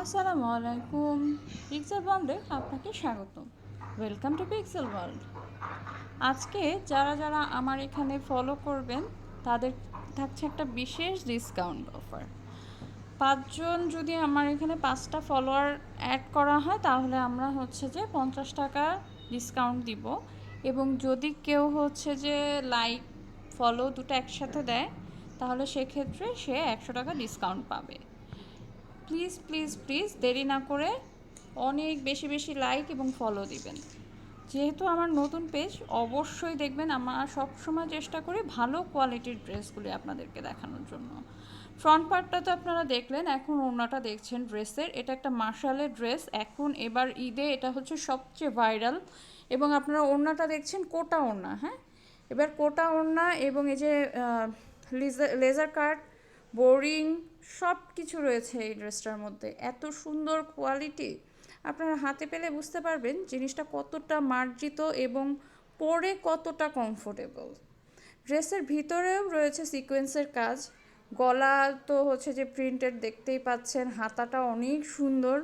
আসসালামু আলাইকুম। পিক্সেল ওয়ার্ল্ডে আপনাকে স্বাগত ওয়েলকাম টু পিক্সেল ওয়ার্ল্ড আজকে যারা যারা আমার এখানে ফলো করবেন, তাদের থাকছে একটা বিশেষ ডিসকাউন্ট অফার পাঁচজন যদি আমার এখানে পাঁচটা ফলোয়ার অ্যাড করা হয়, তাহলে আমরা হচ্ছে যে পঞ্চাশ টাকা ডিসকাউন্ট দিব। এবং যদি কেউ হচ্ছে যে লাইক ফলো দুটো একসাথে দেয়, তাহলে সেক্ষেত্রে সে একশো টাকা ডিসকাউন্ট পাবে। প্লিজ প্লিজ প্লিজ দেরি না করে অনেক বেশি বেশি লাইক এবং ফলো দিবেন। যেহেতু আমার নতুন পেজ অবশ্যই দেখবেন আমার সবসময় চেষ্টা করি ভালো কোয়ালিটির ড্রেসগুলি আপনাদেরকে দেখানোর জন্য। ফ্রন্ট পার্টটা তো আপনারা দেখলেন, এখন ওড়নাটা দেখছেন ড্রেসের। এটা একটা মার্শালের ড্রেস। এখন এবার ঈদে এটা হচ্ছে সবচেয়ে ভাইরাল এবং আপনারা ওড়নাটা দেখছেন কোটা ওড়না হ্যাঁ? এবার কোটা ওড়না এবং এই যে লেজার কাট বোরিং সব কিছু রয়েছে এই ড্রেসটার মধ্যে। এত সুন্দর কোয়ালিটি। আপনারা হাতে পেলে বুঝতে পারবেন জিনিসটা কতটা মার্জিত এবং পরে কতটা কমফোর্টেবল ড্রেসের ভিতরেও রয়েছে সিকোয়েন্সের কাজ। গলা তো হচ্ছে যে প্রিন্টেড দেখতেই পাচ্ছেন, হাতাটা অনেক সুন্দর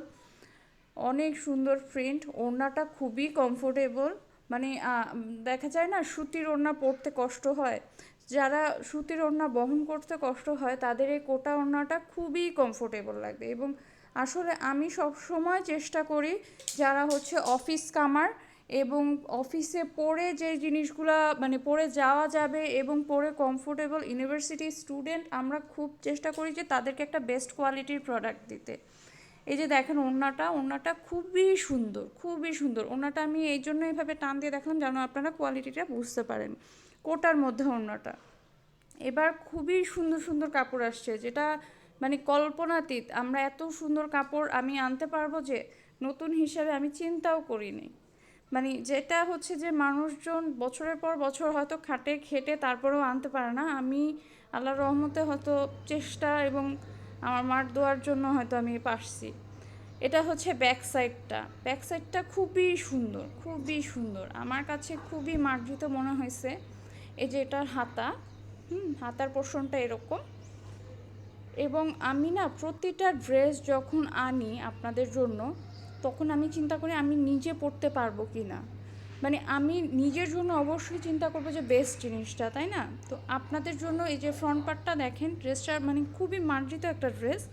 অনেক সুন্দর প্রিন্ট ওড়নাটা খুবই কমফোর্টেবল মানে দেখা যায় না, সুতির ওড়না পরতে কষ্ট হয়। যারা সুতির ওড়না বহন করতে কষ্ট হয়, তাদের এই কোটা ওড়নাটা খুবই কমফোর্টেবল লাগবে। এবং আসলে আমি সব সময় চেষ্টা করি যারা হচ্ছে অফিস কামার এবং অফিসে পড়ে যে জিনিসগুলো মানে পড়ে যাওয়া যাবে এবং পড়ে কমফোর্টেবল ইউনিভার্সিটি স্টুডেন্ট আমরা খুব চেষ্টা করি যে তাদেরকে একটা বেস্ট কোয়ালিটির প্রোডাক্ট দিতে। এই যে দেখেন ওড়নাটা ওড়নাটা খুবই সুন্দর খুবই সুন্দর। ওড়নাটা আমি এই জন্য এইভাবে টান দিয়ে দেখলাম যেন আপনারা কোয়ালিটিটা বুঝতে পারেন। কোটার মধ্যে অন্যটা। এবার খুবই সুন্দর সুন্দর কাপড় আসছে, যেটা মানে কল্পনাতীত। আমরা এত সুন্দর কাপড় আমি আনতে পারব যে নতুন হিসাবে আমি চিন্তাও করিনি। মানে যেটা হচ্ছে যে মানুষজন বছরের পর বছর হয়তো খাটে, খেটে তারপরেও আনতে পারে না। আমি আল্লাহ রহমতে হয়তো চেষ্টা এবং আমার মার দোয়ার জন্য হয়তো আমি পারছি। এটা হচ্ছে ব্যাক সাইডটা। ব্যাক সাইডটা খুবই সুন্দর খুবই সুন্দর। আমার কাছে খুবই মার্জিত মনে হয়েছে। এই যে এটার হাতা, হুম, হাতার পোর্শনটা এরকম। এবং আমি না প্রতিটা ড্রেস যখন আনি আপনাদের জন্য, তখন আমি চিন্তা করি আমি নিজে পড়তে পারব কি না মানে আমি নিজের জন্য অবশ্যই চিন্তা করব যে বেস্ট জিনিসটা, তাই না? তো আপনাদের জন্য এই যে ফ্রন্ট পার্টটা দেখেন ড্রেসটা মানে খুবই মার্জিত একটা ড্রেস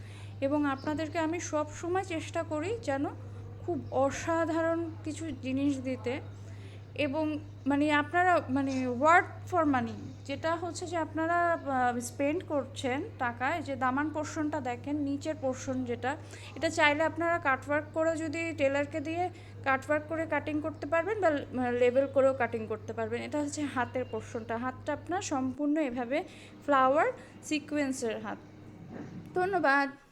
এবং আপনাদেরকে আমি সব সময় চেষ্টা করি যেন খুব অসাধারণ কিছু জিনিস দিতে। এবং মানে আপনারা মানে ওয়ার্ড ফর মানি যেটা হচ্ছে যে আপনারা স্পেন্ড করছেন টাকায়, যে দামান পোর্শনটা দেখেন, নিচের পোর্শন যেটা, এটা চাইলে আপনারা কাটওয়ার্ক করে যদি টেলারকে দিয়ে কাটওয়ার্ক করে কাটিং করতে পারবেন বা লেবেল করেও কাটিং করতে পারবেন। এটা হচ্ছে হাতের পোর্শনটা হাতটা আপনার সম্পূর্ণ এভাবে ফ্লাওয়ার সিকোয়েন্সের হাত। ধন্যবাদ।